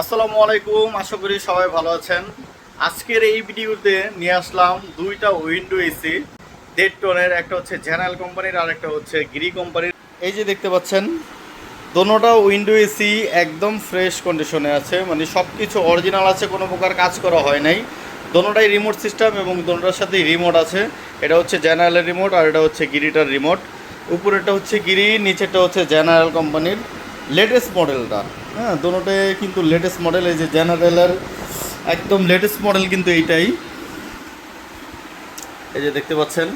আসসালামু আলাইকুম, আশা করি সবাই ভালো আছেন। আজকের এই ভিডিওতে নিয়ে আসলাম দুইটা উইন্ডো এসি দেড় টনের একটা হচ্ছে জেনারেল কোম্পানির আর একটা হচ্ছে গিরি কোম্পানির এই যে দেখতে পাচ্ছেন, দোনোটা উইন্ডো এসি একদম ফ্রেশ কন্ডিশনে আছে মানে সব কিছু অরিজিনাল আছে, কোনো প্রকার কাজ করা হয় নাই। দোনোটাই রিমোট সিস্টেম এবং দোনোটার সাথেই রিমোট আছে। এটা হচ্ছে জেনারেলের রিমোট আর এটা হচ্ছে গিরিটার রিমোট উপরেটা হচ্ছে গিরি নিচেটা হচ্ছে জেনারেল কোম্পানির লেটেস্ট মডেলটা হ্যাঁ দোনোটাই কিন্তু লেটেস্ট মডেল এই যে জেনারেলের একদম লেটেস্ট মডেল কিন্তু এইটাই। এই যে দেখতে পাচ্ছেন।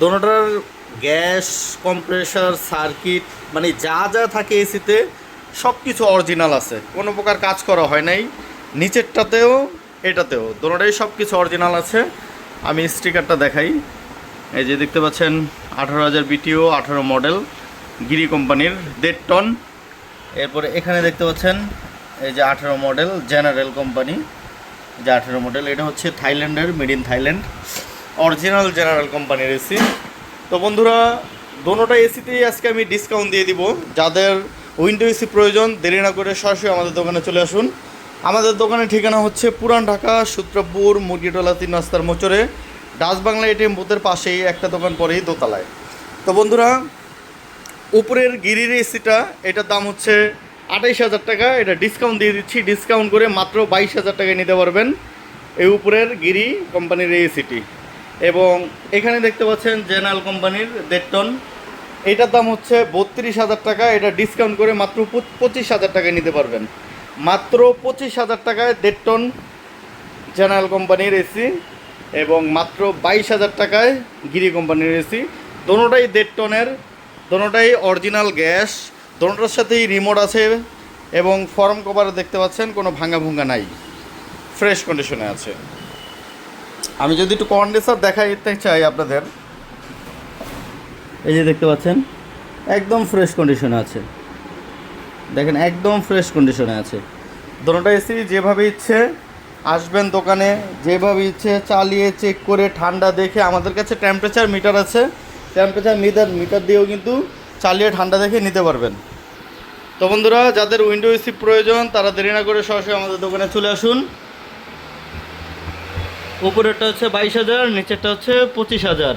দোনোটার গ্যাস কম্প্রেসার সার্কিট মানে যা যা থাকে এসিতে সব কিছু অরিজিনাল আছে। কোনো প্রকার কাজ করা হয় নাই। নিচেরটাতেও, এটাতেও। দোনোটাই সব কিছু অরিজিনাল আছে। আমি স্টিকারটা দেখাই। এই যে দেখতে পাচ্ছেন, আঠারো হাজার বিটিও আঠারো মডেল গিরি কোম্পানির দেড় টন। এরপরে এখানে দেখতে পাচ্ছেন এই যে আঠেরো মডেল জেনারেল কোম্পানি। যে আঠেরো মডেল, এটা হচ্ছে থাইল্যান্ডের, made in Thailand. Original general কোম্পানির এসি। তো বন্ধুরা, দোনোটা এসিতেই আজকে আমি ডিসকাউন্ট দিয়ে দিব। যাদের উইন্ডো এসি প্রয়োজন, দেরি না করে সরাসরি আমাদের দোকানে চলে আসুন। আমাদের দোকানের ঠিকানা হচ্ছে পুরান ঢাকা, সূত্রপুর মুরগিটোলা তিন রাস্তার মোচরে ডাচ বাংলা এটিএম বুথের পাশেই একটা দোকান পরেই দোতলায়। তো বন্ধুরা উপরের গিরির এসিটা এটার দাম হচ্ছে আঠাইশ হাজার টাকা। এটা ডিসকাউন্ট দিয়ে দিচ্ছি। ডিসকাউন্ট করে মাত্র বাইশ হাজার টাকায় নিতে পারবেন এই উপরের গিরি কোম্পানির এই এসিটি এবং এখানে দেখতে পাচ্ছেন জেনারেল কোম্পানির দেড় টন এটার দাম হচ্ছে বত্রিশ হাজার টাকা। এটা ডিসকাউন্ট করে মাত্র পঁচিশ হাজার টাকায় নিতে পারবেন। মাত্র পঁচিশ হাজার টাকায় দেড় টন জেনারেল কোম্পানির এসি এবং মাত্র বাইশ হাজার টাকায় গিরি কোম্পানির এসি দোনোটাই দেড় টনের দোনোটাই অরিজিনাল গ্যাস, দোনোটার সাথেই রিমোট আছে এবং ফর্ম কভার দেখতে পাচ্ছেন কোনো ভাঙা ভুঙ্গা নাই ফ্রেশ কন্ডিশনে আছে। আমি যদি একটু কন্ডেন্সার দেখাইতে চাই আপনাদের। এই যে দেখতে পাচ্ছেন, একদম ফ্রেশ কন্ডিশনে আছে। দেখেন, একদম ফ্রেশ কন্ডিশনে আছে। দোনোটা এসি যেভাবে ইচ্ছে, আসবেন দোকানে, যেভাবে ইচ্ছে, চালিয়ে চেক করে, ঠান্ডা দেখে, আমাদের কাছে টেম্পারেচার মিটার আছে টেম্পারেচার মিটার মিটার দিয়েও কিন্তু চালিয়ে ঠান্ডা দেখে নিতে পারবেন। তো বন্ধুরা, যাদের উইন্ডো এসি প্রয়োজন, তারা দেরি না করে সরাসরি আমাদের দোকানে চলে আসুন। উপরেরটা হচ্ছে বাইশ হাজার, নিচেরটা হচ্ছে পঁচিশ হাজার।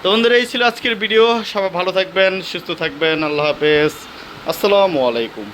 তো বন্ধুরা, এই ছিল আজকের ভিডিও। সবাই ভালো থাকবেন, সুস্থ থাকবেন। আল্লাহ হাফেজ। আসসালামু আলাইকুম।